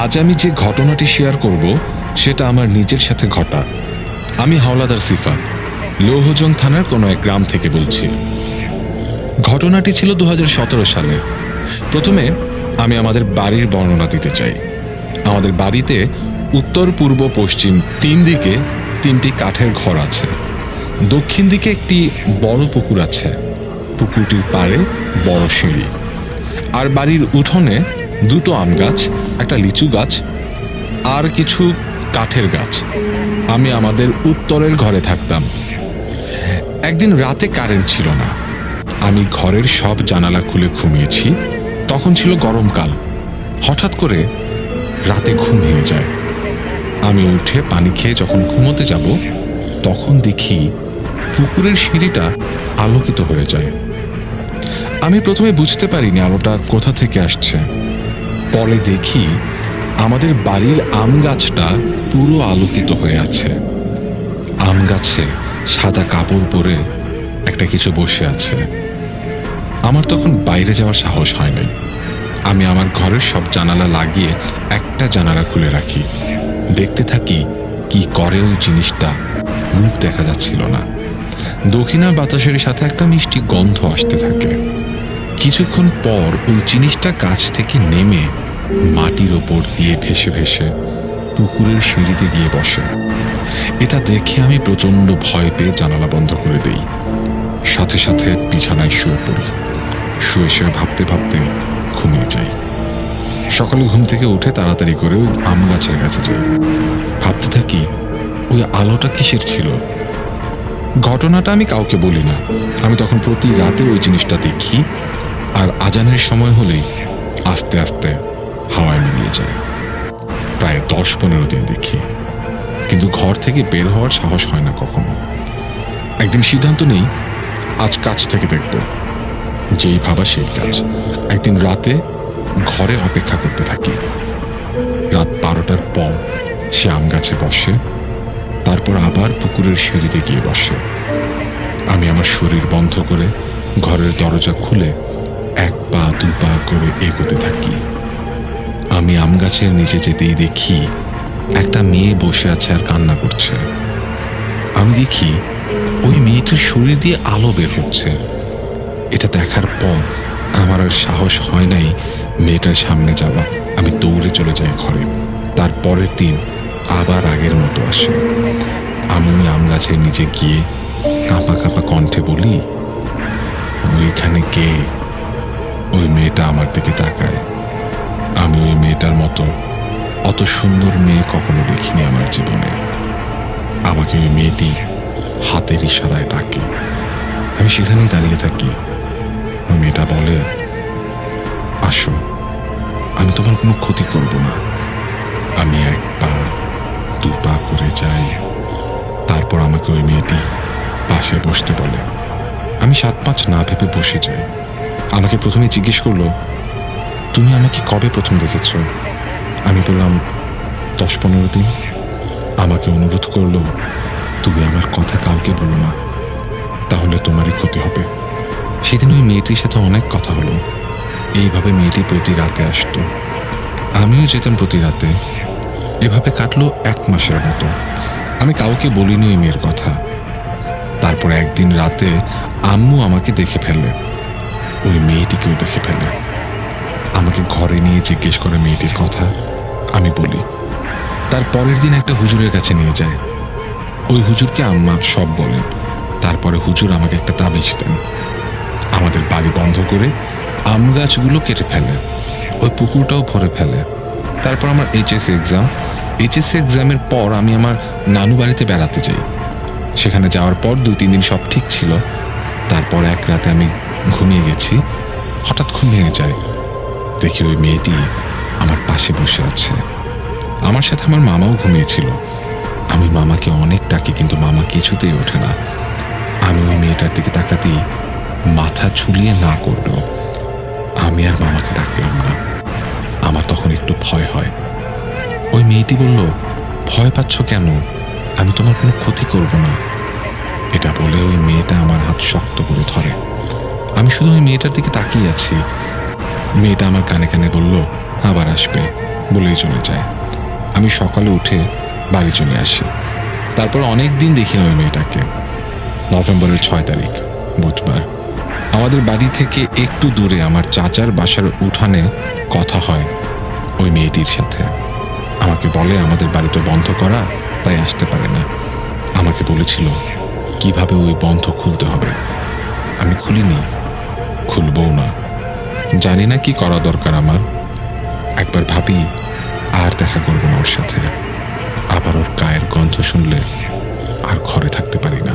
আজ আমি যে ঘটনাটি শেয়ার করব, সেটা আমার নিজের সাথে ঘটা। আমি হাওলাদার সিফাত, লৌহজং থানার কোনো এক গ্রাম থেকে বলছি। ঘটনাটি ছিল দু হাজার সতেরো সালে। প্রথমে আমি আমাদের বাড়ির বর্ণনা দিতে চাই। আমাদের বাড়িতে উত্তর, পূর্ব, পশ্চিম তিন দিকে তিনটি কাঠের ঘর আছে। দক্ষিণ দিকে একটি বড় পুকুর আছে। পুকুরটির পাড়ে বড় সিঁড়ি। আর বাড়ির উঠোনে দুটো আম গাছ, একটা লিচু গাছ, আর কিছু কাঠের গাছ। আমি আমাদের উত্তরের ঘরে থাকতাম। একদিন রাতে কারেন্ট ছিল না। আমি ঘরের সব জানালা খুলে ঘুমিয়েছি। তখন ছিল গরমকাল হঠাৎ করে রাতে ঘুম ভেঙে যায়। আমি উঠে পানি খেয়ে যখন ঘুমোতে যাব, তখন দেখি পুকুরের সিঁড়িটা আলোকিত হয়ে যায়। আমি প্রথমে বুঝতে পারিনি আলোটা কোথা থেকে আসছে। পরে দেখি আমাদের বাড়ির আম গাছটা পুরো আলোকিত হয়ে আছে। আম গাছে সাদা কাপড় পরে একটা কিছু বসে আছে। আমার তখন বাইরে যাওয়ার সাহস হয় নাই আমি আমার ঘরের সব জানালা লাগিয়ে একটা জানালা খুলে রাখি। দেখতে থাকি কি করে ওই জিনিসটা, মুখ দেখা যাচ্ছিল না। দক্ষিণা বাতাসের সাথে একটা মিষ্টি গন্ধ আসতে থাকে। কিছুক্ষণ পর ওই জিনিসটা গাছ থেকে নেমে মাটির ওপর দিয়ে ভেসে ভেসে পুকুরের সিঁড়িতে গিয়ে বসে। এটা দেখে আমি প্রচণ্ড ভয় পেয়ে জানালা বন্ধ করে দেই। সাথে সাথে বিছানায় শুয়ে পড়ি। শুয়ে শুয়ে ভাবতে ভাবতে ঘুমিয়ে যাই। সকালে ঘুম থেকে উঠে তাড়াতাড়ি করে ওই আম গাছের কাছে যাই। ভাবতে থাকি ওই আলোটা কিসের ছিল? ঘটনাটা আমি কাউকে বলি না। আমি তখন প্রতি রাতে ওই জিনিসটা দেখি। আর আজানের সময় হলেই আস্তে আস্তে হাওয়ায় মিলিয়ে যায়। প্রায় দশ পনেরো দিন দেখি। কিন্তু ঘর থেকে বের হওয়ার সাহস হয় না কখনো। একদিন সিদ্ধান্ত নেই, আজ কাজ থেকে দেখব। যেই ভাবা সেই কাজ। একদিন রাতে ঘরে অপেক্ষা করতে থাকি। রাত বারোটার পর সে আম গাছে বসে, তারপর আবার পুকুরের সিঁড়িতে গিয়ে বসে। আমি আমার শরীর বন্ধ করে ঘরের দরজা খুলে এক পা, দু পা করে এগোতে থাকি। আমি আম গাছের নিচে যেতেই দেখি একটা মেয়ে বসে আছে আর কান্না করছে। আমি দেখি ওই মেয়েটির শরীর দিয়ে আলো বের হচ্ছে। এটা দেখার পর আমার আর সাহস হয় নাই মেয়েটার সামনে যাওয়া। আমি দৌড়ে চলে যাই ঘরে। তার পরের দিন আবার আগের মতো আসে। আমি ওই আম গাছের নিচে গিয়ে কাঁপা কাঁপা কণ্ঠে বলি, ওইখানে কে? ওই মেয়েটা আমার দিকে তাকায়। আমি ওই মেয়েটার মতো অত সুন্দর মেয়ে কখনো দেখিনি আমার জীবনে। আমাকে ওই মেয়েটি হাতের ইশারায় ডাকে। আমি সেখানেই দাঁড়িয়ে থাকি। ওই মেয়েটা বলে, আসো, আমি তোমার কোনো ক্ষতি করব না। আমি এক পা, দু পা করে যাই। তারপর আমাকে ওই মেয়েটি পাশে বসতে বলে, আমি সাত পাঁচ না ভেবে বসে যাই। আমাকে প্রথমে জিজ্ঞেস করল, তুমি আমাকে কবে প্রথম দেখেছ? আমি বললাম, দশ পনেরো দিন। আমাকে অনুরোধ করল, তুমি আমার কথা কাউকে বলো না, তাহলে তোমারই ক্ষতি হবে। সেদিন ওই মেয়েটির সাথে অনেক কথা হলো। এইভাবে মেয়েটি প্রতি রাতে আসতো। আমিও যেতাম প্রতি রাতে। এভাবে কাটলো এক মাসের মতো। আমি কাউকে বলিনি ওই মেয়ের কথা। তারপর একদিন রাতে আম্মু আমাকে দেখে ফেলে ওই মেয়েটিকেও দেখে ফেলে। আমাকে ঘরে নিয়ে জিজ্ঞেস করে মেয়েটির কথা, আমি বলি, তার পরের দিন একটা হুজুরের কাছে নিয়ে যায়। ওই হুজুরকে আম্মা সব বলেন। তারপরে হুজুর আমাকে একটা তাবিজ দেন। আমাদের বাড়ি বন্ধ করে আম গাছগুলো কেটে ফেলে। ওই পুকুরটাও ভরে ফেলে। তারপর আমার এইচএসসি এক্সাম। এইচএসসি এক্সামের পর আমি আমার নানু বাড়িতে বেড়াতে যাই। সেখানে যাওয়ার পর দু তিন দিন সব ঠিক ছিল। তারপর এক রাতে আমি ঘুমিয়ে গেছি। হঠাৎ ঘুম ভেঙে যায়। দেখি ওই মেয়েটি আমার পাশে বসে আছে। আমার সাথে আমার মামাও ঘুমিয়েছিল। আমি মামাকে অনেক ডাকি, কিন্তু মামা কিছুতেই ওঠে না। আমি ওই মেয়েটার দিকে তাকাতেই মাথা ঝুলিয়ে না করল। আমি আর মামাকে ডাকলাম না। আমার তখন একটু ভয় হয়। ওই মেয়েটি বলল, ভয় পাচ্ছ কেন? আমি তোমার কোনো ক্ষতি করব না। এটা বলে ওই মেয়েটা আমার হাত শক্ত করে ধরে। আমি শুধু ওই মেয়েটার দিকে তাকিয়ে আছি। মেয়েটা আমার কানে কানে বলল, আবার আসবে। বলেই চলে যায়। আমি সকালে উঠে বাড়ি চলে আসি। তারপর অনেক দিন দেখি না ওই মেয়েটাকে। নভেম্বরের ছয় তারিখ, বুধবার। আমাদের বাড়ি থেকে একটু দূরে আমার চাচার বাসার উঠানে কথা হয় ওই মেয়েটির সাথে। আমাকে বলে, আমাদের বাড়ি তো বন্ধ করা, তাই আসতে পারে না। আমাকে বলেছিল, কীভাবে ওই বন্ধ খুলতে হবে? আমি খুলিনি। খুলবও না। জানি না কি করা দরকার আমার। একবার ভাবি, আর দেখা করব না ওর সাথে। আবার ওর গায়ের গন্ধ শুনলে আর ঘরে থাকতে পারি না।